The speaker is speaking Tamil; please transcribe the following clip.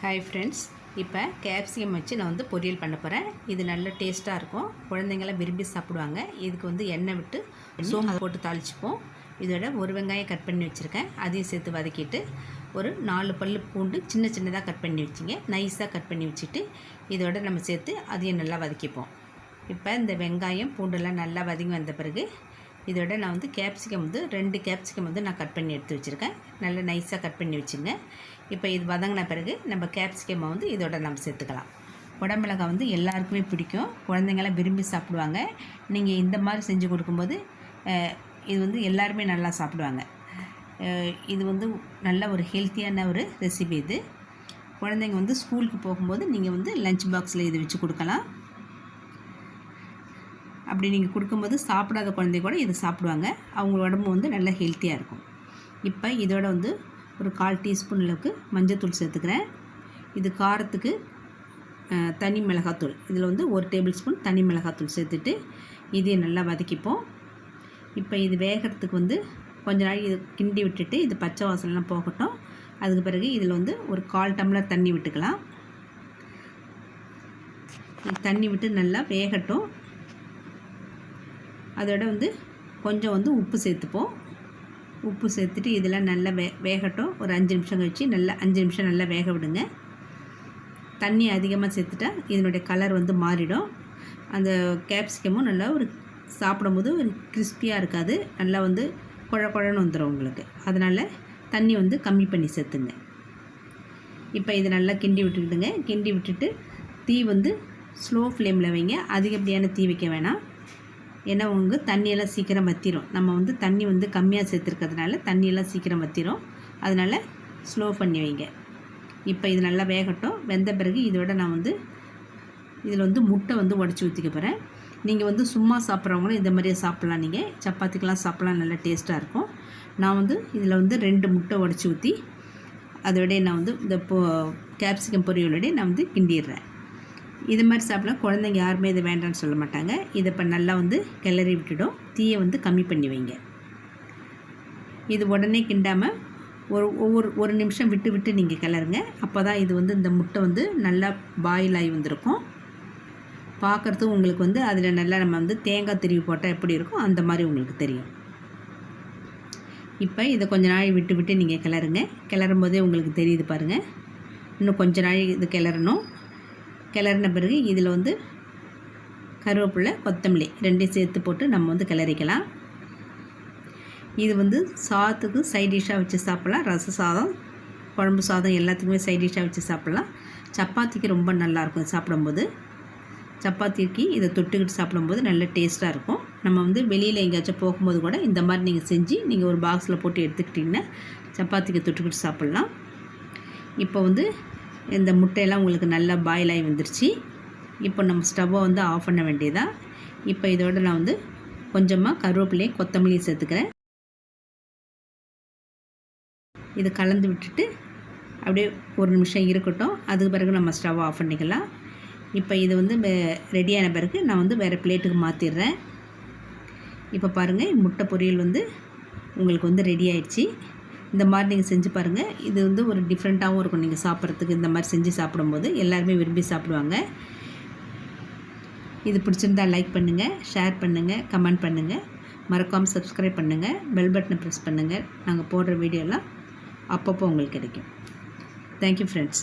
ஹாய் ஃப்ரெண்ட்ஸ் இப்போ கேப்சிகம் வச்சு நான் வந்து பொரியல் பண்ண போகிறேன் இது நல்ல டேஸ்ட்டாக இருக்கும். குழந்தைங்களாம் விரும்பி சாப்பிடுவாங்க. இதுக்கு வந்து எண்ணெய் விட்டு சோம்பு போட்டு தாளிச்சுப்போம். இதோட ஒரு வெங்காயம் கட் பண்ணி வச்சுருக்கேன். அதையும் சேர்த்து வதக்கிட்டு ஒரு நாலு பல் பூண்டு சின்ன சின்னதாக கட் பண்ணி வச்சிங்க. நைஸாக கட் பண்ணி வச்சுட்டு இதோட நம்ம சேர்த்து அதையும் நல்லா வதக்கிப்போம். இப்போ இந்த வெங்காயம் பூண்டெல்லாம் நல்லா வதங்கி வந்த பிறகு இதோட நான் வந்து கேப்சிகம் வந்து ரெண்டு கேப்சிகம் வந்து நான் கட் பண்ணி எடுத்து வச்சுருக்கேன். நல்லா நைஸாக கட் பண்ணி வச்சுங்க இப்போ இது வதங்கின பிறகு நம்ம கேப்சிகமாக வந்து இதோட நம்ம சேர்த்துக்கலாம். குடமிளகாய் வந்து எல்லாருக்குமே பிடிக்கும். குழந்தைங்களாம் விரும்பி சாப்பிடுவாங்க. நீங்கள் இந்த மாதிரி செஞ்சு கொடுக்கும்போது இது வந்து எல்லாருமே நல்லா சாப்பிடுவாங்க. இது வந்து நல்ல ஒரு ஹெல்த்தியான ஒரு ரெசிபி இது. குழந்தைங்க வந்து ஸ்கூலுக்கு போகும்போது நீங்கள் வந்து லஞ்ச் பாக்ஸில் இது வச்சு கொடுக்கலாம். அப்படி நீங்கள் கொடுக்கும்போது சாப்பிடாத குழந்தை கூட இதை சாப்பிடுவாங்க. அவங்க உடம்பு வந்து நல்லா ஹெல்த்தியாக இருக்கும். இப்போ இதோட வந்து ஒரு கால் டீஸ்பூன் அளவுக்கு மஞ்சத்தூள் சேர்த்துக்கிறேன். இது காரத்துக்கு தனி மிளகாத்தூள். இதில் வந்து ஒரு டேபிள் ஸ்பூன் தனி மிளகாத்தூள் சேர்த்துட்டு இதையும் நல்லா வதக்கிப்போம். இப்போ இது வேகிறதுக்கு வந்து கொஞ்ச நாள் இது கிண்டி விட்டுட்டு இது பச்சை வாசனைலாம் போகட்டும். அதுக்கு பிறகு இதில் வந்து ஒரு கால் டம்ளர் தண்ணி விட்டுக்கலாம். இது தண்ணி விட்டு நல்லா வேகட்டும். அதோட வந்து கொஞ்சம் வந்து உப்பு சேர்த்துப்போம். உப்பு சேர்த்துட்டு இதெல்லாம் நல்லா வே வேகட்டும். ஒரு அஞ்சு நிமிஷம் கழிச்சு நல்லா அஞ்சு நிமிஷம் நல்லா வேக விடுங்க. தண்ணி அதிகமாக சேர்த்துட்டா இதனுடைய கலர் வந்து மாறிடும். அந்த கேப்சிகமும் நல்லா ஒரு சாப்பிடும்போது ஒரு கிறிஸ்பியாக இருக்காது. நல்லா வந்து குழ குழன்னு வந்துடும் உங்களுக்கு. அதனால் தண்ணி வந்து கம்மி பண்ணி சேர்த்துங்க. இப்போ இதை நல்லா கிண்டி விட்டுக்கிட்டுங்க கிண்டி விட்டுட்டு தீ வந்து ஸ்லோ ஃப்ளேமில் வைங்க. அதிகப்படியான தீ வைக்க வேணாம். ஏன்னா உங்களுக்கு தண்ணியெல்லாம் சீக்கிரம் வத்திரும். நம்ம வந்து தண்ணி வந்து கம்மியாக சேர்த்துருக்கிறதுனால தண்ணியெல்லாம் சீக்கிரம் வத்திரும். அதனால் ஸ்லோ பண்ணி வைங்க. இப்போ இது நல்லா வேகட்டும். வெந்த பிறகு இதோட நான் வந்து இதில் வந்து முட்டை வந்து உடச்சி ஊற்றிக்க போகிறேன் நீங்கள் வந்து சும்மா சாப்பிட்றவங்களும் இந்த மாதிரியே சாப்பிட்லாம். நீங்கள் சப்பாத்திக்கெலாம் சாப்பிட்லாம். நல்லா டேஸ்ட்டாக இருக்கும். நான் வந்து இதில் வந்து ரெண்டு முட்டை உடச்சி ஊற்றி அதோடய நான் வந்து இந்த பொ கேப்சிகம் பொரியலோடய நான் வந்து கிண்டிடுறேன். இது மாதிரி சாப்பிட்லாம். குழந்தைங்க யாருமே இதை வேண்டாம்னு சொல்ல மாட்டாங்க. இதை இப்போ நல்லா வந்து கிளறி விட்டுடும் தீயை வந்து கம்மி பண்ணி வைங்க. இது உடனே கிண்டாமல் ஒரு ஒவ்வொரு ஒரு நிமிஷம் விட்டு விட்டு நீங்கள் கிளறுங்க. அப்போ தான் இது வந்து இந்த முட்டை வந்து நல்லா பாயில் ஆகி வந்திருக்கும். பார்க்குறது உங்களுக்கு வந்து அதில் நல்லா நம்ம வந்து தேங்காய் திருவி போட்டால் எப்படி இருக்கும் அந்த மாதிரி உங்களுக்கு தெரியும். இப்போ இதை கொஞ்ச நாள் விட்டு விட்டு நீங்கள் கிளறுங்க. கிளறும் போதே உங்களுக்கு தெரியுது பாருங்கள் இன்னும் கொஞ்ச நாள் இது கிளறணும். கிளறின பிறகு இதில் வந்து கருவேப்பிலை கொத்தமல்லி ரெண்டையும் சேர்த்து போட்டு நம்ம வந்து கிளறிக்கலாம். இது வந்து சாதத்துக்கு சைட் டிஷ்ஷாக வச்சு சாப்பிட்லாம். ரச சாதம் குழம்பு சாதம் எல்லாத்துக்குமே சைட் டிஷ்ஷாக வச்சு சாப்பிட்லாம். சப்பாத்திக்கு ரொம்ப நல்லாயிருக்கும் சாப்பிடும்போது. சப்பாத்திக்கு இதை தொட்டுக்கிட்டு சாப்பிடும்போது நல்ல டேஸ்ட்டாக இருக்கும். நம்ம வந்து வெளியில் எங்கேயாச்சும் போகும்போது கூட இந்த மாதிரி நீங்கள் செஞ்சு நீங்கள் ஒரு பாக்ஸில் போட்டு எடுத்துக்கிட்டிங்கன்னா சப்பாத்திக்கு தொட்டுக்கிட்டு சாப்பிட்லாம். இப்போ வந்து இந்த முட்டையெல்லாம் உங்களுக்கு நல்லா பாயில் ஆகி வந்துருச்சு. இப்போ நம்ம ஸ்டவ்வை வந்து ஆஃப் பண்ண வேண்டியதா? இப்போ இதோட நான் வந்து கொஞ்சமாக கருவேப்பிலையும் கொத்தமல்லியும் சேர்த்துக்கிறேன். இது கலந்து விட்டுட்டு அப்படியே ஒரு நிமிஷம் இருக்கட்டும். அதுக்கு பிறகு நம்ம ஸ்டவ் ஆஃப் பண்ணிக்கலாம். இப்போ இது வந்து ரெடியான பிறகு நான் வந்து வேறு பிளேட்டுக்கு மாற்றிடுறேன் இப்போ பாருங்கள் முட்டை பொரியல் வந்து உங்களுக்கு வந்து ரெடி ஆயிடுச்சு. இந்த மாதிரி நீங்கள் செஞ்சு பாருங்கள் இது வந்து ஒரு டிஃப்ரெண்ட்டாகவும் இருக்கும். நீங்கள் சாப்பிட்றதுக்கு இந்த மாதிரி செஞ்சு சாப்பிடும்போது எல்லாருமே விரும்பி சாப்பிடுவாங்க. இது பிடிச்சிருந்தா லைக் பண்ணுங்கள் ஷேர் பண்ணுங்கள் கமெண்ட் பண்ணுங்கள் மறக்காமல் சப்ஸ்கிரைப் பண்ணுங்கள் பெல் பட்டனை ப்ரெஸ் பண்ணுங்கள் நாங்கள் போடுற வீடியோலாம் அப்பப்போ உங்களுக்கு கிடைக்கும். Thank you friends